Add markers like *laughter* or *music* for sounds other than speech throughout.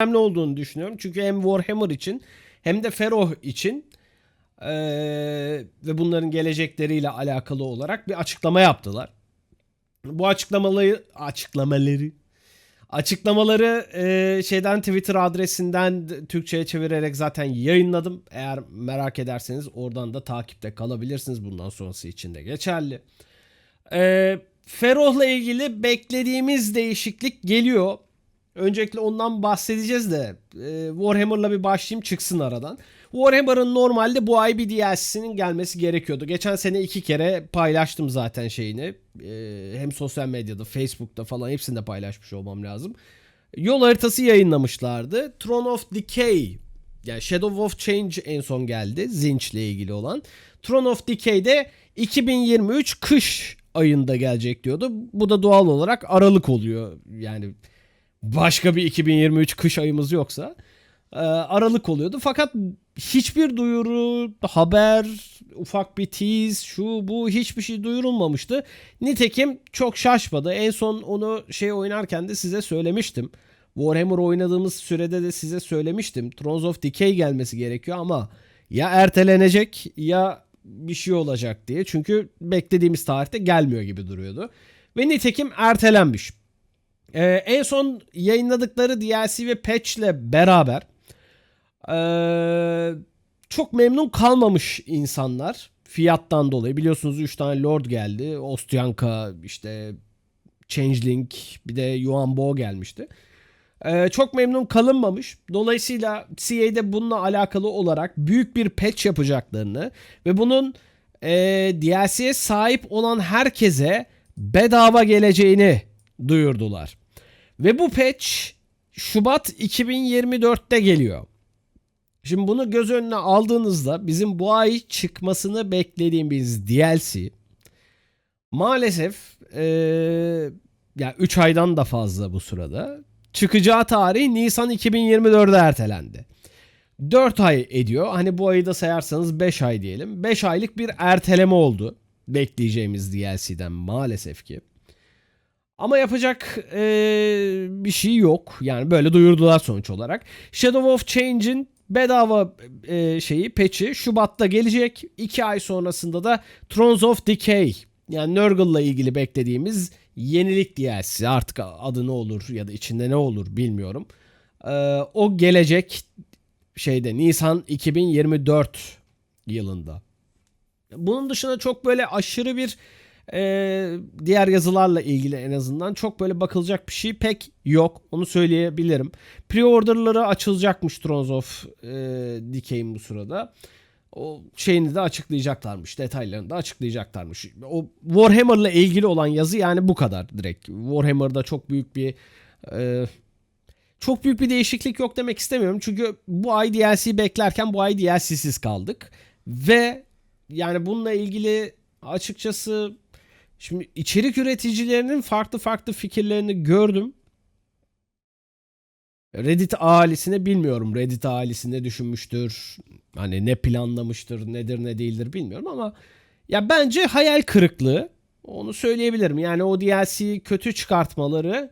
önemli olduğunu düşünüyorum. Çünkü hem Warhammer için hem de Feroh için eee, ve bunların gelecekleriyle alakalı olarak bir açıklama yaptılar. Bu açıklamaları açıklamaları açıklamaları eee, şeyden Twitter adresinden de Türkçe'ye çevirerek zaten yayınladım. Eğer merak ederseniz oradan da takipte kalabilirsiniz. Bundan sonrası için de geçerli. Eee Feroh'la ilgili beklediğimiz değişiklik geliyor. Öncelikle ondan bahsedeceğiz de e, Warhammer'la bir başlayayım çıksın aradan. Warhammer'ın normalde bu ay bir DLC'sinin gelmesi gerekiyordu. Geçen sene iki kere paylaştım zaten şeyini. E, hem sosyal medyada, Facebook'ta falan hepsinde paylaşmış olmam lazım. Yol haritası yayınlamışlardı. Throne of Decay yani Shadow of Change en son geldi. Zinch ile ilgili olan. Throne of Decay'de 2023 kış ayında gelecek diyordu. Bu da doğal olarak Aralık oluyor. Yani başka bir 2023 kış ayımız yoksa e, Aralık oluyordu. Fakat hiçbir duyuru, haber, ufak bir tease, şu bu hiçbir şey duyurulmamıştı. Nitekim çok şaşmadı. En son onu şey oynarken de size söylemiştim. Warhammer oynadığımız sürede de size söylemiştim. Thrones of Decay gelmesi gerekiyor ama ya ertelenecek ya bir şey olacak diye. Çünkü beklediğimiz tarihte gelmiyor gibi duruyordu. Ve nitekim ertelenmiş. Ee, en son yayınladıkları DLC ve patch ile beraber ee, çok memnun kalmamış insanlar fiyattan dolayı. Biliyorsunuz 3 tane Lord geldi. Ostyanka, işte Changeling, bir de Yuan Bo gelmişti. Ee, çok memnun kalınmamış. Dolayısıyla CA'de bununla alakalı olarak büyük bir patch yapacaklarını ve bunun e, DLC'ye sahip olan herkese bedava geleceğini duyurdular. Ve bu patch Şubat 2024'te geliyor. Şimdi bunu göz önüne aldığınızda bizim bu ay çıkmasını beklediğimiz DLC maalesef eee ya 3 aydan da fazla bu sırada çıkacağı tarih Nisan 2024'de ertelendi. 4 ay ediyor. Hani bu ayı da sayarsanız 5 ay diyelim. 5 aylık bir erteleme oldu bekleyeceğimiz DLC'den maalesef ki. Ama yapacak eee, bir şey yok. Yani böyle duyurdular sonuç olarak. Shadow of Change'in bedava eee, şeyi patch'i Şubat'ta gelecek. 2 ay sonrasında da Thrones of Decay yani Nurgle'la ilgili beklediğimiz yenilik DLC'si artık adı ne olur ya da içinde ne olur bilmiyorum. Eee, o gelecek şeyde Nisan 2024 yılında. Bunun dışında çok böyle aşırı bir e, diğer yazılarla ilgili en azından çok böyle bakılacak bir şey pek yok. Onu söyleyebilirim. Pre-order'ları açılacakmış Thrones of e, Decay'in bu sırada. O şeyini de açıklayacaklarmış. Detaylarını da açıklayacaklarmış. O Warhammer'la ilgili olan yazı yani bu kadar direkt. Warhammer'da çok büyük bir e, çok büyük bir değişiklik yok demek istemiyorum. Çünkü bu ay DLC beklerken bu ay DLC'siz kaldık. Ve yani bununla ilgili açıkçası şimdi içerik üreticilerinin farklı farklı fikirlerini gördüm. Reddit ailesine bilmiyorum. Reddit ailesi ne düşünmüştür? Hani ne planlamıştır, nedir ne değildir bilmiyorum ama ya bence hayal kırıklığı. Onu söyleyebilirim. Yani o DLC'yi kötü çıkartmaları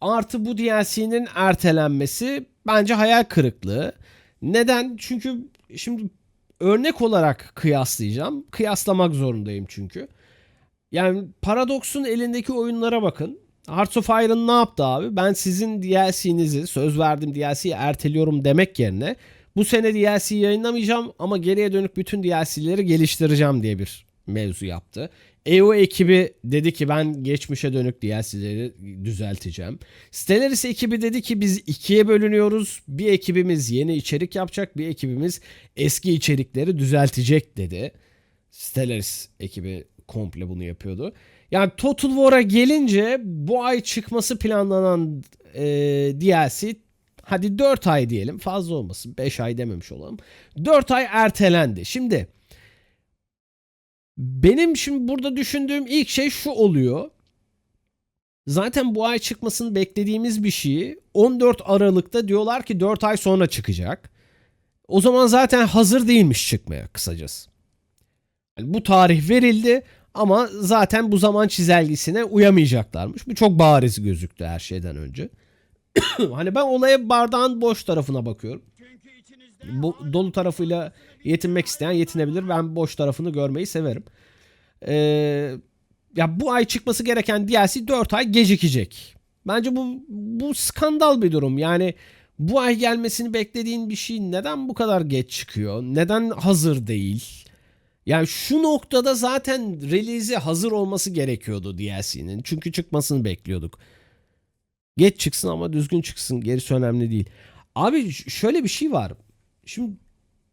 artı bu DLC'nin ertelenmesi bence hayal kırıklığı. Neden? Çünkü şimdi örnek olarak kıyaslayacağım. Kıyaslamak zorundayım çünkü. Yani Paradox'un elindeki oyunlara bakın. Hearts of Iron ne yaptı abi? Ben sizin DLC'nizi söz verdim DLC'yi erteliyorum demek yerine bu sene DLC yayınlamayacağım ama geriye dönük bütün DLC'leri geliştireceğim diye bir mevzu yaptı. EO ekibi dedi ki ben geçmişe dönük DLC'leri düzelteceğim. Stellaris ekibi dedi ki biz ikiye bölünüyoruz. Bir ekibimiz yeni içerik yapacak, bir ekibimiz eski içerikleri düzeltecek dedi. Stellaris ekibi komple bunu yapıyordu. Yani Total War'a gelince bu ay çıkması planlanan e, DLC hadi 4 ay diyelim fazla olmasın 5 ay dememiş olalım. 4 ay ertelendi. Şimdi benim şimdi burada düşündüğüm ilk şey şu oluyor. Zaten bu ay çıkmasını beklediğimiz bir şeyi 14 Aralık'ta diyorlar ki 4 ay sonra çıkacak. O zaman zaten hazır değilmiş çıkmaya kısacası. Bu tarih verildi ama zaten bu zaman çizelgesine uyamayacaklarmış. Bu çok bariz gözüktü her şeyden önce. *coughs* hani ben olaya bardağın boş tarafına bakıyorum. Bu dolu tarafıyla yetinmek isteyen yetinebilir. Ben boş tarafını görmeyi severim. Ee, ya bu ay çıkması gereken DLC 4 ay gecikecek. Bence bu bu skandal bir durum. Yani bu ay gelmesini beklediğin bir şey neden bu kadar geç çıkıyor? Neden hazır değil? Yani şu noktada zaten release'e hazır olması gerekiyordu DLC'nin. Çünkü çıkmasını bekliyorduk. Geç çıksın ama düzgün çıksın. Gerisi önemli değil. Abi şöyle bir şey var. Şimdi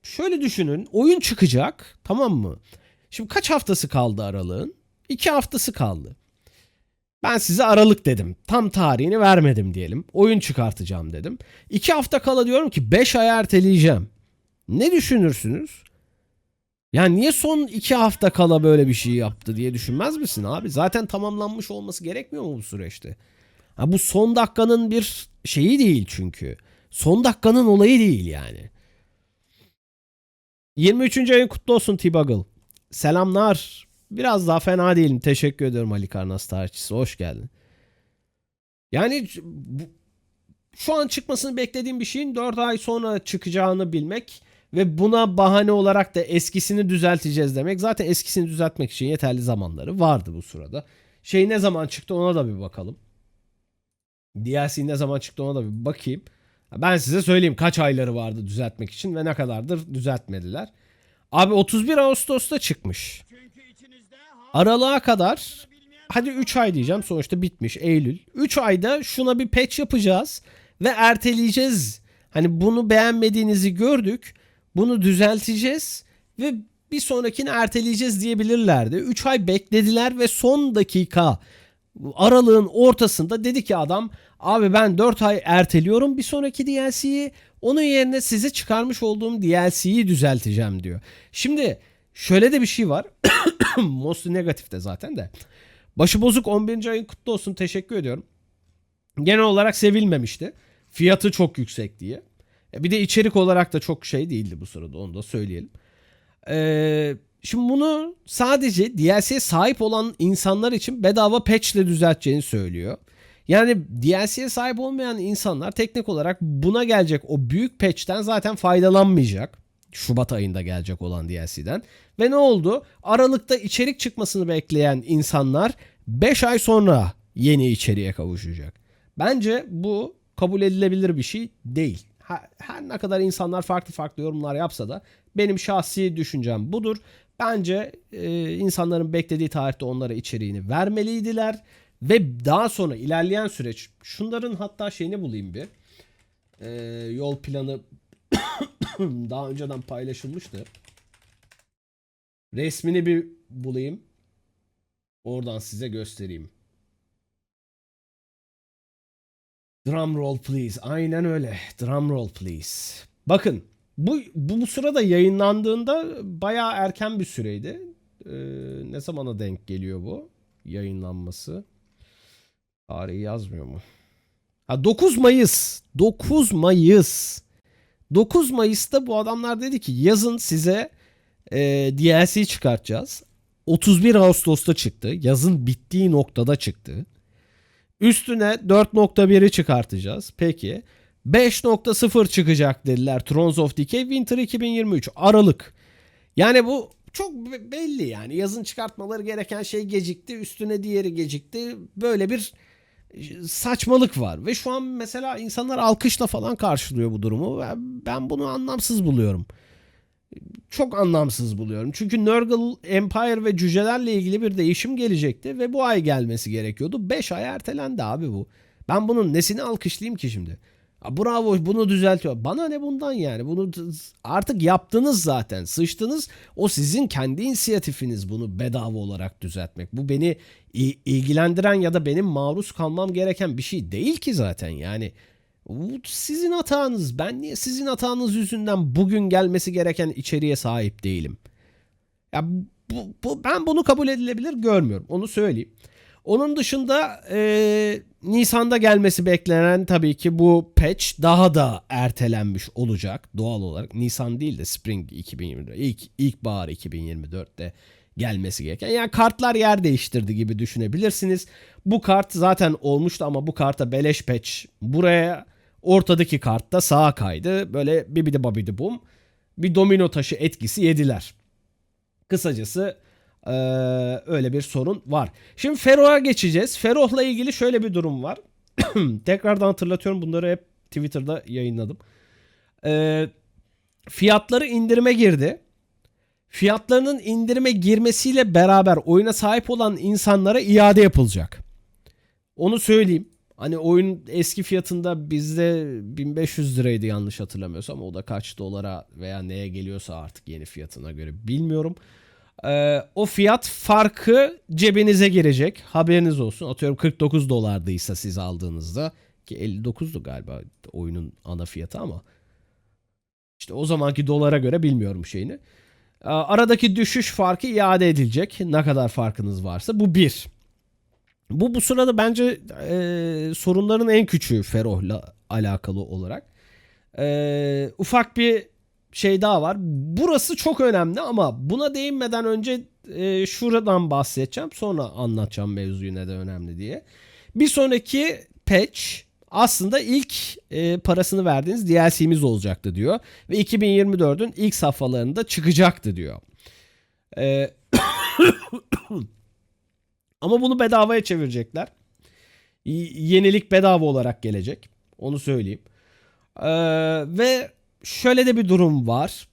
şöyle düşünün. Oyun çıkacak. Tamam mı? Şimdi kaç haftası kaldı aralığın? İki haftası kaldı. Ben size aralık dedim. Tam tarihini vermedim diyelim. Oyun çıkartacağım dedim. İki hafta kala diyorum ki 5 ay erteleyeceğim. Ne düşünürsünüz? Ya niye son iki hafta kala böyle bir şey yaptı diye düşünmez misin abi? Zaten tamamlanmış olması gerekmiyor mu bu süreçte? Ha bu son dakikanın bir şeyi değil çünkü. Son dakikanın olayı değil yani. 23. ayın kutlu olsun T-Buggle. Selamlar. Biraz daha fena değilim. Teşekkür ediyorum Ali Karnas tarihçisi. Hoş geldin. Yani bu, şu an çıkmasını beklediğim bir şeyin 4 ay sonra çıkacağını bilmek ve buna bahane olarak da eskisini düzelteceğiz demek. Zaten eskisini düzeltmek için yeterli zamanları vardı bu sırada. Şey ne zaman çıktı ona da bir bakalım. DLC ne zaman çıktı ona da bir bakayım. Ben size söyleyeyim kaç ayları vardı düzeltmek için ve ne kadardır düzeltmediler. Abi 31 Ağustos'ta çıkmış. Aralığa kadar hadi 3 ay diyeceğim sonuçta bitmiş Eylül. 3 ayda şuna bir patch yapacağız ve erteleyeceğiz. Hani bunu beğenmediğinizi gördük. Bunu düzelteceğiz ve bir sonrakini erteleyeceğiz diyebilirlerdi. 3 ay beklediler ve son dakika aralığın ortasında dedi ki adam abi ben 4 ay erteliyorum bir sonraki DLC'yi onun yerine size çıkarmış olduğum DLC'yi düzelteceğim diyor. Şimdi şöyle de bir şey var. *coughs* Mostly negatif de zaten de. Başıbozuk 11. ayın kutlu olsun teşekkür ediyorum. Genel olarak sevilmemişti. Fiyatı çok yüksek diye. Bir de içerik olarak da çok şey değildi bu sırada onu da söyleyelim. Ee, şimdi bunu sadece DLC'ye sahip olan insanlar için bedava patch düzelteceğini söylüyor. Yani DLC'ye sahip olmayan insanlar teknik olarak buna gelecek o büyük patch'ten zaten faydalanmayacak. Şubat ayında gelecek olan DLC'den. Ve ne oldu? Aralıkta içerik çıkmasını bekleyen insanlar 5 ay sonra yeni içeriğe kavuşacak. Bence bu kabul edilebilir bir şey değil. Her, ne kadar insanlar farklı farklı yorumlar yapsa da benim şahsi düşüncem budur. Bence e, insanların beklediği tarihte onlara içeriğini vermeliydiler. Ve daha sonra ilerleyen süreç şunların hatta şeyini bulayım bir. E, yol planı *coughs* daha önceden paylaşılmıştı. Resmini bir bulayım. Oradan size göstereyim. Drum roll please. Aynen öyle. Drum roll please. Bakın bu bu, bu sırada yayınlandığında bayağı erken bir süreydi. Ee, ne zamana denk geliyor bu yayınlanması? Tarihi yazmıyor mu? Ha 9 Mayıs. 9 Mayıs. 9 Mayıs'ta bu adamlar dedi ki yazın size e, DLC çıkartacağız. 31 Ağustos'ta çıktı. Yazın bittiği noktada çıktı. Üstüne 4.1'i çıkartacağız. Peki. 5.0 çıkacak dediler. Thrones of Decay Winter 2023 Aralık. Yani bu çok be- belli yani. Yazın çıkartmaları gereken şey gecikti. Üstüne diğeri gecikti. Böyle bir saçmalık var. Ve şu an mesela insanlar alkışla falan karşılıyor bu durumu. Ben bunu anlamsız buluyorum. Çok anlamsız buluyorum. Çünkü Nurgle Empire ve cücelerle ilgili bir değişim gelecekti ve bu ay gelmesi gerekiyordu. 5 ay ertelendi abi bu. Ben bunun nesini alkışlayayım ki şimdi? Bravo bunu düzeltiyor. Bana ne bundan yani? Bunu artık yaptınız zaten. Sıçtınız. O sizin kendi inisiyatifiniz bunu bedava olarak düzeltmek. Bu beni ilgilendiren ya da benim maruz kalmam gereken bir şey değil ki zaten. Yani sizin hatanız. Ben niye sizin hatanız yüzünden bugün gelmesi gereken içeriğe sahip değilim? Ya bu, bu- ben bunu kabul edilebilir görmüyorum. Onu söyleyeyim. Onun dışında e, Nisan'da gelmesi beklenen tabii ki bu patch daha da ertelenmiş olacak doğal olarak. Nisan değil de Spring 2024, ilk ilkbahar 2024'te gelmesi gereken. Yani kartlar yer değiştirdi gibi düşünebilirsiniz. Bu kart zaten olmuştu ama bu karta beleş patch buraya ortadaki kartta sağa kaydı. Böyle bibidi babidi bum bir domino taşı etkisi yediler. Kısacası eee, öyle bir sorun var. Şimdi Fero'ya geçeceğiz. Fero'la ilgili şöyle bir durum var. *clears throat* Tekrardan hatırlatıyorum bunları hep Twitter'da yayınladım. Eee, fiyatları indirime girdi. Fiyatlarının indirime girmesiyle beraber oyuna sahip olan insanlara iade yapılacak. Onu söyleyeyim. Hani oyun eski fiyatında bizde 1500 liraydı yanlış hatırlamıyorsam. O da kaç dolara veya neye geliyorsa artık yeni fiyatına göre bilmiyorum. Ee, o fiyat farkı cebinize girecek. Haberiniz olsun. Atıyorum 49 dolardıysa siz aldığınızda ki 59'du galiba oyunun ana fiyatı ama işte o zamanki dolara göre bilmiyorum şeyini. Ee, Aradaki düşüş farkı iade edilecek. Ne kadar farkınız varsa. Bu bir. Bu bu sırada bence e, sorunların en küçüğü Feroh'la alakalı olarak. E, ufak bir şey daha var. Burası çok önemli ama buna değinmeden önce e, şuradan bahsedeceğim. Sonra anlatacağım mevzuyu neden önemli diye. Bir sonraki patch aslında ilk e, parasını verdiğiniz DLC'miz olacaktı diyor. Ve 2024'ün ilk safhalarında çıkacaktı diyor. E, ama bunu bedavaya çevirecekler. Yenilik bedava olarak gelecek. Onu söyleyeyim. Ee, ve şöyle de bir durum var.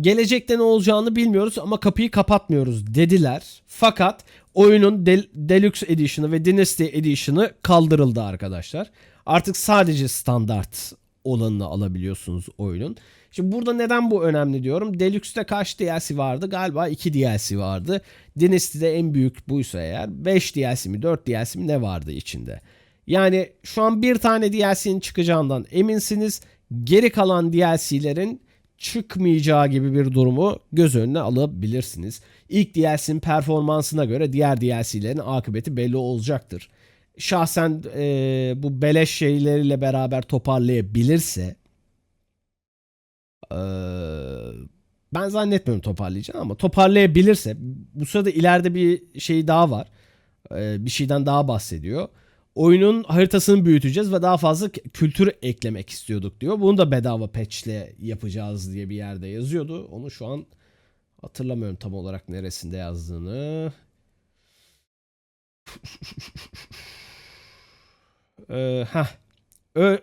Gelecekte ne olacağını bilmiyoruz ama kapıyı kapatmıyoruz dediler. Fakat oyunun Del- Deluxe Edition'ı ve Dynasty Edition'ı kaldırıldı arkadaşlar. Artık sadece standart olanını alabiliyorsunuz oyunun. Şimdi burada neden bu önemli diyorum. Deluxe'de kaç DLC vardı? Galiba 2 DLC vardı. Dynasty'de en büyük buysa eğer 5 DLC mi 4 DLC mi ne vardı içinde? Yani şu an bir tane DLC'nin çıkacağından eminsiniz. Geri kalan DLC'lerin çıkmayacağı gibi bir durumu göz önüne alabilirsiniz. İlk DLC'nin performansına göre diğer DLC'lerin akıbeti belli olacaktır. Şahsen eee, bu beleş şeyleriyle beraber toparlayabilirse eee, ben zannetmiyorum toparlayacağını ama toparlayabilirse bu sırada ileride bir şey daha var. Eee, bir şeyden daha bahsediyor. Oyunun haritasını büyüteceğiz ve daha fazla kültür eklemek istiyorduk diyor. Bunu da bedava patchle yapacağız diye bir yerde yazıyordu. Onu şu an hatırlamıyorum tam olarak neresinde yazdığını. *laughs* Ee, heh.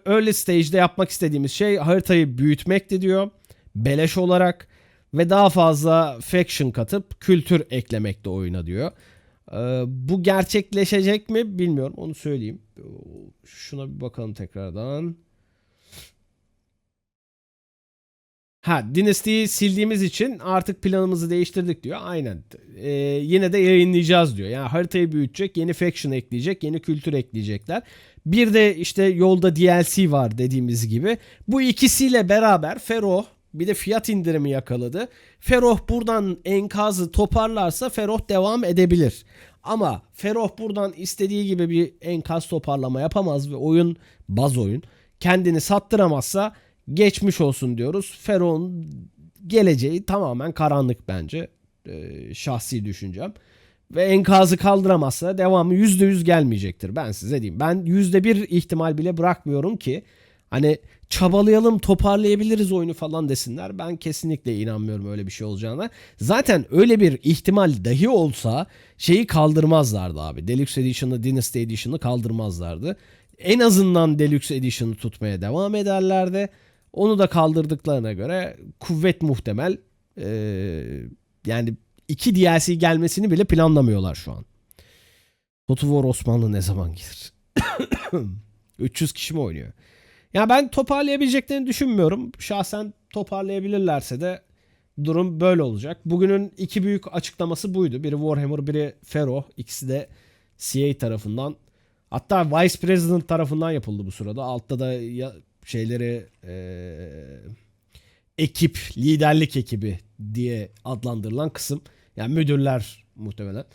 Early stage'de yapmak istediğimiz şey haritayı büyütmekti diyor. Beleş olarak ve daha fazla faction katıp kültür eklemekti oyuna diyor. Ee, bu gerçekleşecek mi bilmiyorum onu söyleyeyim. Şuna bir bakalım tekrardan. Ha Dynasty'yi sildiğimiz için artık planımızı değiştirdik diyor. Aynen. Ee, yine de yayınlayacağız diyor. Yani haritayı büyütecek, yeni faction ekleyecek, yeni kültür ekleyecekler. Bir de işte yolda DLC var dediğimiz gibi. Bu ikisiyle beraber Feroh bir de fiyat indirimi yakaladı. Feroh buradan enkazı toparlarsa Feroh devam edebilir. Ama Feroh buradan istediği gibi bir enkaz toparlama yapamaz ve oyun baz oyun kendini sattıramazsa geçmiş olsun diyoruz. Feroh'un geleceği tamamen karanlık bence. Ee, şahsi düşüncem. Ve enkazı kaldıramazsa devamı %100 gelmeyecektir. Ben size diyeyim. Ben %1 ihtimal bile bırakmıyorum ki hani çabalayalım toparlayabiliriz oyunu falan desinler. Ben kesinlikle inanmıyorum öyle bir şey olacağına. Zaten öyle bir ihtimal dahi olsa şeyi kaldırmazlardı abi. Deluxe Edition'ı, Dynasty Edition'ı kaldırmazlardı. En azından Deluxe Edition'ı tutmaya devam ederlerdi. Onu da kaldırdıklarına göre kuvvet muhtemel ee, yani iki DLC gelmesini bile planlamıyorlar şu an. Total War Osmanlı ne zaman gelir? *coughs* 300 kişi mi oynuyor? Ya ben toparlayabileceklerini düşünmüyorum. Şahsen toparlayabilirlerse de durum böyle olacak. Bugünün iki büyük açıklaması buydu. Biri Warhammer, biri Fero. İkisi de CA tarafından. Hatta Vice President tarafından yapıldı bu sırada. Altta da ya şeyleri eee, ekip, liderlik ekibi diye adlandırılan kısım. Yani müdürler muhtemelen.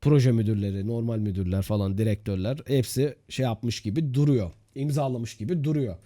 Proje müdürleri, normal müdürler falan, direktörler hepsi şey yapmış gibi duruyor. İmzalamış gibi duruyor.